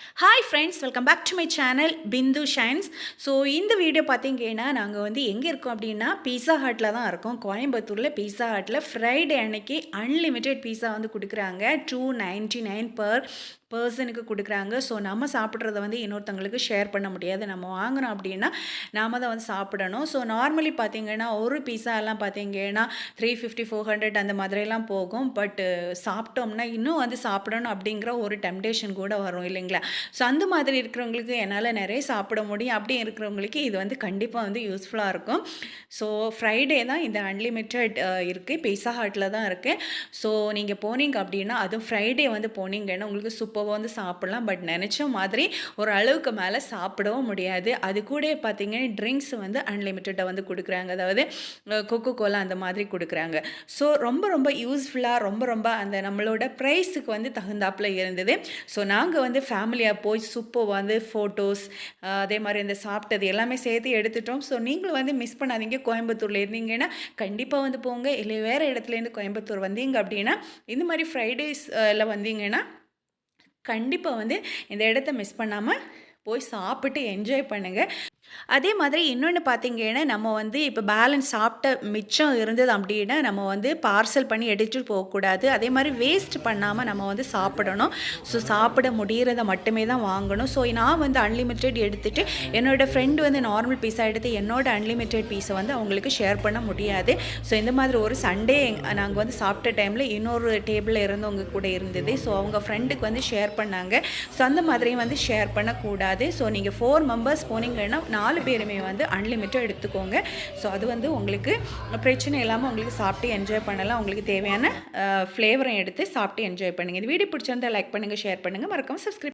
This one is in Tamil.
Hi friends welcome back to my channel Bindu shines so இந்த வீடியோ பார்த்தீங்கன்னா நாங்கள் வந்து எங்கே இருக்கோம் அப்படின்னா பீஸா ஹட்டில் தான் இருக்கோம். கோயம்புத்தூரில் பீஸா ஹட்டில் ஃப்ரைடே அன்னைக்கு அன்லிமிட்டெட் பீஸா வந்து கொடுக்குறாங்க. டூ நைன்ட்டி நைன் பர் பர்சனுக்கு கொடுக்குறாங்க. ஸோ நம்ம சாப்பிட்றத வந்து இன்னொருத்தங்களுக்கு ஷேர் பண்ண முடியாது. நம்ம வாங்கினோம் அப்படின்னா நாம தான் வந்து சாப்பிடணும். ஸோ நார்மலி பார்த்தீங்கன்னா ஒரு பீஸா எல்லாம் பார்த்தீங்கன்னா த்ரீ ஃபிஃப்டி ஃபோர் ஹண்ட்ரட் அந்த மாதிரிலாம் போகும். பட்டு சாப்பிட்டோம்னா இன்னும் வந்து சாப்பிடணும் அப்படிங்கிற ஒரு டெம்டேஷன் கூட வரும் இல்லைங்களா? ஸோ அந்த மாதிரி இருக்கிறவங்களுக்கு என்னால் நிறைய சாப்பிட முடியும். அப்படி இருக்கிறவங்களுக்கு இது வந்து கண்டிப்பாக வந்து யூஸ்ஃபுல்லாக இருக்கும். ஸோ ஃப்ரைடே தான் இந்த அன்லிமிட்டெட் இருக்குது பீஸா ஹாட்டில் தான் இருக்குது ஸோ நீங்கள் போனீங்க அப்படின்னா அதுவும் ஃப்ரைடே வந்து போனீங்கன்னா உங்களுக்கு சூப்பர் சூப்பராக வந்து சாப்பிட்லாம். பட் நினச்ச மாதிரி ஒரு அளவுக்கு மேலே சாப்பிடவும் முடியாது. அது கூட பார்த்திங்கன்னா ட்ரிங்க்ஸ் வந்து அன்லிமிட்டடாக வந்து கொடுக்குறாங்க. அதாவது கொக்கோ கோலா அந்த மாதிரி கொடுக்குறாங்க. ஸோ ரொம்ப ரொம்ப யூஸ்ஃபுல்லாக ரொம்ப ரொம்ப அந்த நம்மளோட ப்ரைஸுக்கு வந்து தகுந்தாப்பில் இருந்தது. ஸோ நாங்கள் வந்து ஃபேமிலியாக போய் சூப்பர் வந்து ஃபோட்டோஸ் அதே மாதிரி இந்த சாப்பிட்டது எல்லாமே சேர்த்து எடுத்துட்டோம். ஸோ நீங்களும் வந்து மிஸ் பண்ணாதீங்க. கோயம்புத்தூரில் இருந்தீங்கன்னா கண்டிப்பாக வந்து போங்க. இல்லை வேறு இடத்துலேருந்து கோயம்புத்தூர் வந்தீங்க அப்படின்னா இந்த மாதிரி ஃப்ரைடேஸில் வந்தீங்கன்னா கண்டிப்பாக வந்து இந்த இடத்த மிஸ் பண்ணாமல் போய் சாப்பிட்டு என்ஜாய் பண்ணுங்கள் அதே மாதிரி இன்னொன்று பார்த்தீங்கன்னா நம்ம வந்து இப்போ பேலன்ஸ் சாப்பிட்ட மிச்சம் இருந்தது அப்படின்னா நம்ம வந்து பார்சல் பண்ணி எடுத்துகிட்டு போகக்கூடாது. அதே மாதிரி வேஸ்ட் பண்ணாமல் நம்ம வந்து சாப்பிடணும். ஸோ சாப்பிட முடிகிறத மட்டுமே தான் வாங்கணும். ஸோ நான் வந்து அன்லிமிட்டெட் எடுத்துகிட்டு என்னோடய ஃப்ரெண்டு வந்து நார்மல் பீஸாக எடுத்து என்னோட அன்லிமிட்டெட் பீஸை வந்து அவங்களுக்கு ஷேர் பண்ண முடியாது. ஸோ இந்த மாதிரி ஒரு சண்டே நாங்கள் வந்து சாப்பிட்ட டைமில் இன்னொரு டேபிளில் இருந்தவங்க கூட இருந்தது. ஸோ அவங்க ஃப்ரெண்டுக்கு வந்து ஷேர் பண்ணாங்க. ஸோ அந்த மாதிரியும் வந்து ஷேர் பண்ணக்கூடாது. ஸோ நீங்கள் ஃபோர் மெம்பர்ஸ் போனீங்கன்னா நாலு பேருமே வந்து அன்லிமிட்டட் எடுத்துக்கோங்க. ஸோ அது வந்து உங்களுக்கு பிரச்சனை இல்லாமல் உங்களுக்கு சாப்பிட்டு என்ஜாய் பண்ணலாம். உங்களுக்கு தேவையான ஃப்ளேவரை எடுத்து சாப்பிட்டு என்ஜாய் பண்ணுங்கள் இந்த வீடியோ பிடிச்சிருந்தால் லைக் பண்ணுங்கள் ஷேர் பண்ணுங்கள் மறக்காமல் சப்ஸ்கிரைப்